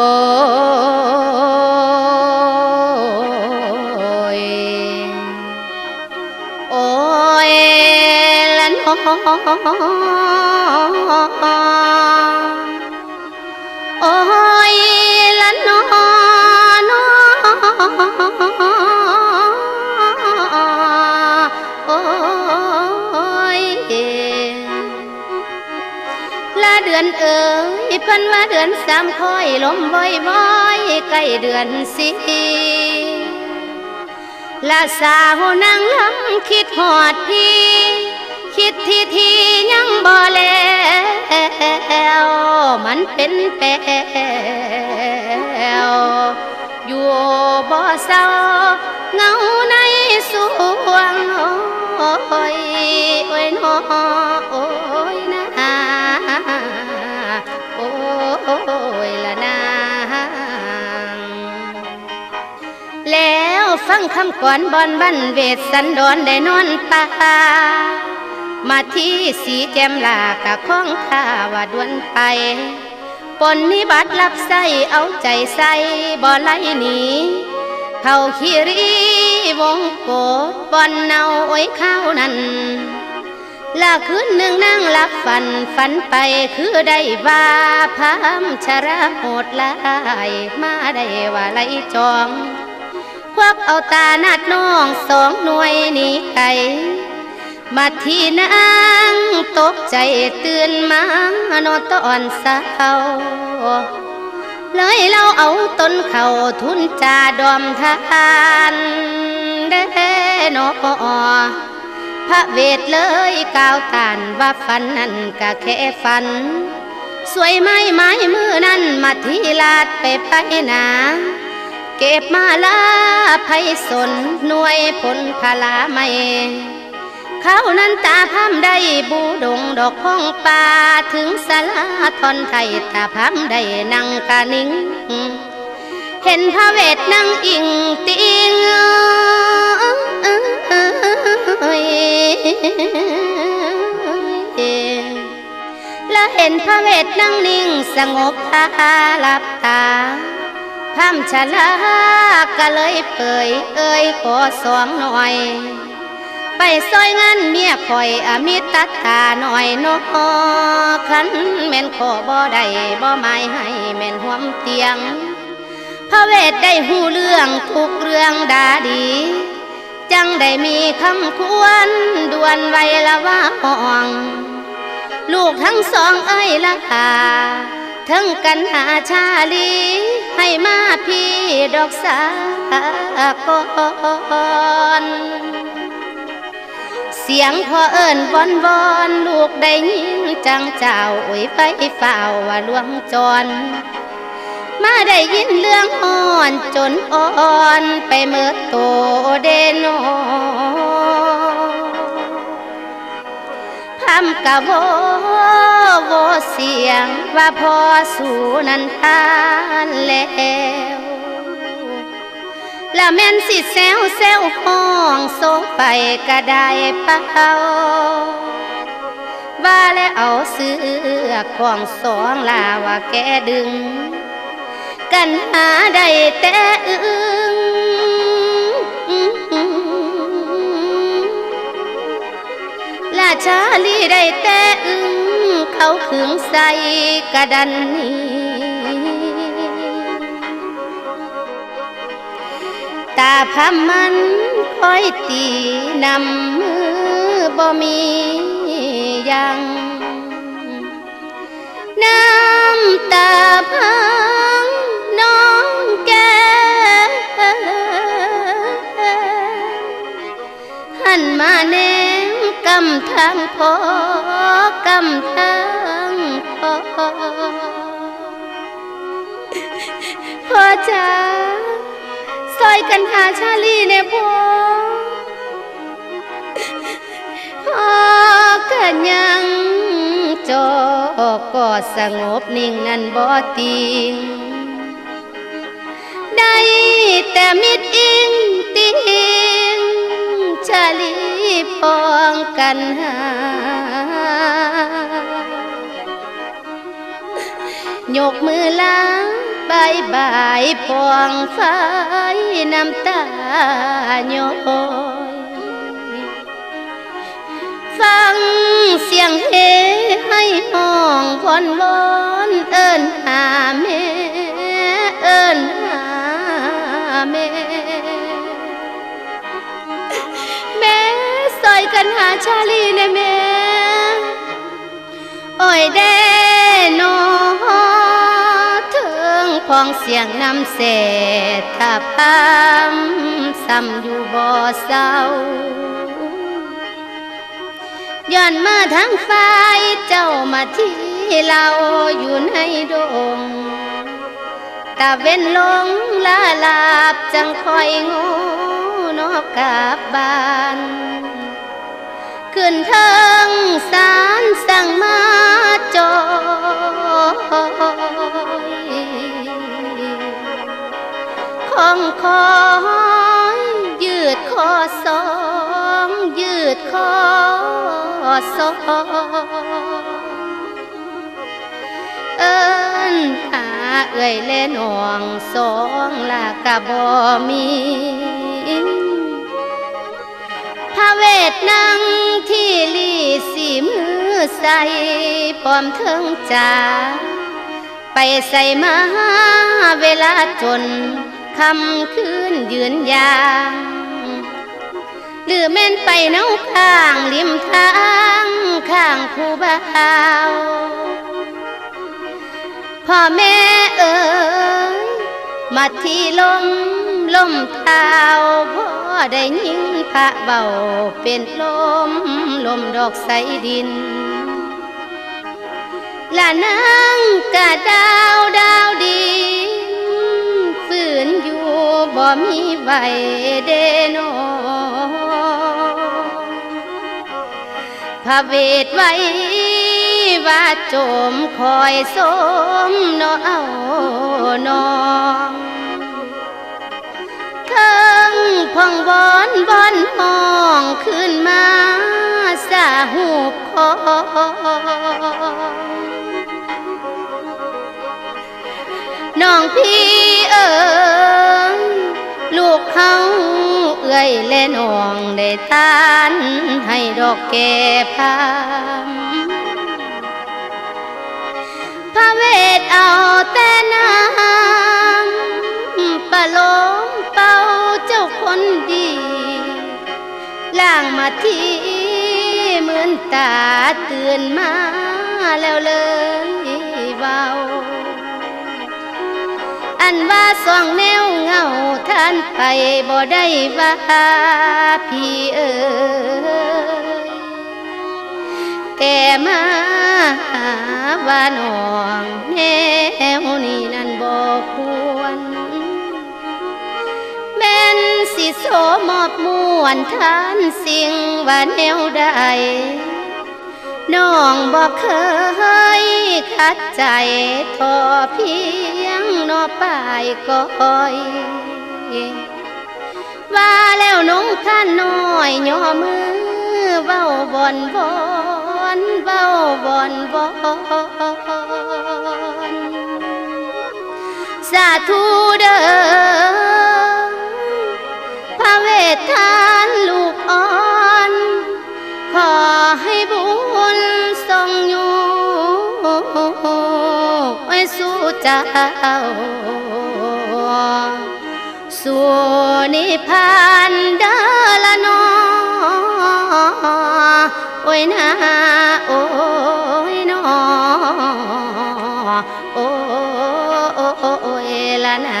โอ้ยโอ้ยละนอโอ้ พิ่นว่าเดือนสามคอยลมบ่อยบ่อยใกล้เดือนสี่ละสาวนางลำคิดหอดพี่ คิดทีทียังบ่แล้วมันเป็นแปวอยู่บ่เศร้าเงาในสวงโอ้ยโอ้ยน้อ งคำก่อนบอนบันเวทสันดอนได้นอนป่ามาที่สีแจ่มลากะข้องข้าว่าดวนไปปนนิบัติรับใส่เอาใจใส่บ่ไล่หนีเขาขีรีวงโกดบอนเนาโอ้ยข้าวนั้นลาคืนหนึ่งนั่งหลับฝันฝันไปคือได้ว่าพามชราโหดลายมาได้ว่าไลจอง ควักเอาตานาดน้องสองหน่วยนีไกลมาที่นางตกใจตื่นมานอนตอนเศร้าเลยเราเอาต้นเขาทุนจาดอมทานเด้นอพระเวทเลยกาวตานว่าฝันนั้นก็แค่ฝัน สวยไม้ไม้มือนั้นมาที่ลาดไปไปนา เก็บมาลาไพสนหน่วยผลพลาไม่เขานั้นตาพามได้บูดงดอกพ้องป่าถึงสลาทอนไทยตาพามได้นั่งกะนิ่ง เห็นพระเวทนั่งอิงติงและเห็นพระเวทนั่งนิ่งสงบตาหลับตา พามชะลาก็เลยเปยเอ้ยขอสองหน่อย ไปซอยงานเมียคอยอมิตรตาหน่อยนอคันแม่นขอบ่ได้บ่หมายให้แม่นห่วมเตียง พระเวทได้หูเรื่องทุกเรื่องดาดี จังได้มีคำควรด่วนไวละว่าห้อง ลูกทั้งสองเอ้ยละคา ทั้งกันหาชาลี ให้มาพี่ดอกสากอนเสียงพ่อเอิญวอนวอนลูกได้ยินจังเจ้าโอ้ยไปเฝ้าว่าลวงจร มาได้ยินเรื่องอ่อนจนอ่อนไปเมื่อโตเดโนำกะโวโวเสียงว่าพอสู่นันทาแล้วละแม่นสิแซวแซวห้องโซไปก็ได้เป่าว่าแล้วเอาเสื้อของสองลาว่าแกดึง กันหาได้แต่อึง ชาลีได้แต่อึ้งเขาขึงใส่กระดันนี้ ตาพามันคอยตีนำมือบ่มียังน้ำตาพังน้องแกหันมาแนมกำทางพอกำทางพอพ่อจ๋าซอยกันหาชาลีเนี่ยพ่อพ่อกันยังจอก็สงบนิ่งนั่นบ่ติงได้แต่มิดอิงติง ชาลีปองกันหายกมือล้างบายบายพวงไฟน้ำตาโยอยฟังเสียงเฮให้ห้องวอนวอนเอิ้นหา ชาลีในแม่โอ้ยเด้นอถึงพองเสียงน้ำเสดถ้าพามซ้ำอยู่บ่อเศร้าย้อนมาทางฝ่ายเจ้ามาที่เราอยู่ในดงตาเว้นลงลาลาบจังคอยงูนอกกลับบ้าน ขึ้นเทิงสารสั่งมาจอยของคอยยืดคอสองยืดคอสองเอิ้นหาเอ่ยเลนห่วงสองลากะบ่มี ระเวทนั่งที่ลีสีมือใส่ปลอมเทิงจาไปใส่มาเวลาจนคำคืนยืนยางหรือแม่นไปเน้าข้างริมทางข้างผู้บ่าวพ่อแม่เอ๋ยมาที่ลม ลมเท้าพ่อได้ยินพระเบาเป็นลมลมดอกใสดินละนางกะดาวดาวดินฝืนอยู่บ่มีไหวเดโนพระเวทไว้ว่าโจมคอยสมนอเอานอง พองบอนบอนห้องขึ้นมาสาหูคอน้องพี่เอ๋ยลูกเขาเอื้อยและน้องได้ทานให้ดอกแก่พาม ตาตื่นมาแล้วเลยเบา อันว่าสองแนวเงาท่านไปบ่ได้ว่าพี่เอ๋ยแต่มาหาว่าน้องแนวนี้นั่นบ่ควรแม่นสิโสมอบมวนท่านสิ่งว่าแนวใด น้องบอกเคยคัดใจทอเพียงนอปายก้อย ว่าแล้วน้องท่านน้อยย่อมือเว้าบอนบอนเว้าบอนบอนสาธุเด้อพระเวททานลูกอ่อน ขอให้บุญ สู่เจ้า สู่นิพพานเดละนอโอ้ยนาโอ้ยนอโอ้โอ้โอ้ยละนา